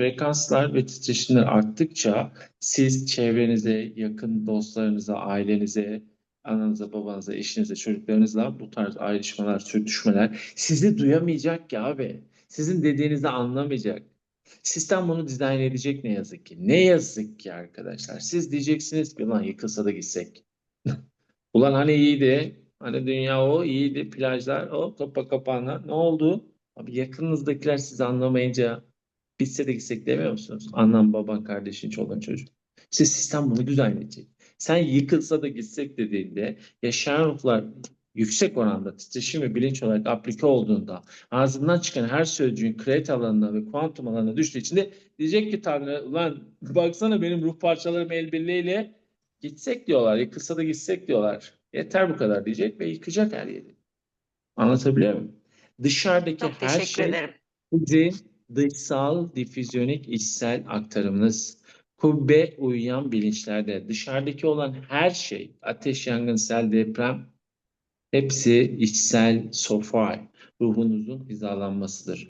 Frekanslar ve titreşimler arttıkça siz çevrenize, yakın dostlarınıza, ailenize, ananıza, babanıza, eşinize, çocuklarınızla bu tarz ayrışmalar, sürtüşmeler sizi duyamayacak ki abi. Sizin dediğinizi anlamayacak. Sistem bunu dizayn edecek ne yazık ki. Ne yazık ki arkadaşlar. Siz diyeceksiniz ki ulan yıkılsa da gitsek. Ulan hani iyiydi. Hani dünya o iyiydi. Plajlar o kapa kapağına. Ne oldu? Abi yakınınızdakiler sizi anlamayınca bitse de gitsek demiyor musunuz? Annen, baban, kardeşin, çoluğun, çocuğun. İşte sistem bunu dizayn edecek. Sen yıkılsa da gitsek dediğinde yaşayan ruhlar yüksek oranda titreşim ve bilinç olarak aplike olduğunda ağzından çıkan her sözcüğün kredi alanına ve kuantum alanına düştüğü için de diyecek ki Tanrı ulan baksana benim ruh parçalarım el birliğiyle gitsek diyorlar. Yıkılsa da gitsek diyorlar. Yeter bu kadar diyecek ve yıkacak her yeri. Anlatabiliyor muyum? Dışarıdaki Çok her şey ederim. sizin dışsal difüzyonik içsel aktarımınız. Kubbe uyuyan bilinçlerde dışarıdaki olan her şey ateş, yangın, sel, deprem hepsi içsel sofay ruhunuzun hizalanmasıdır.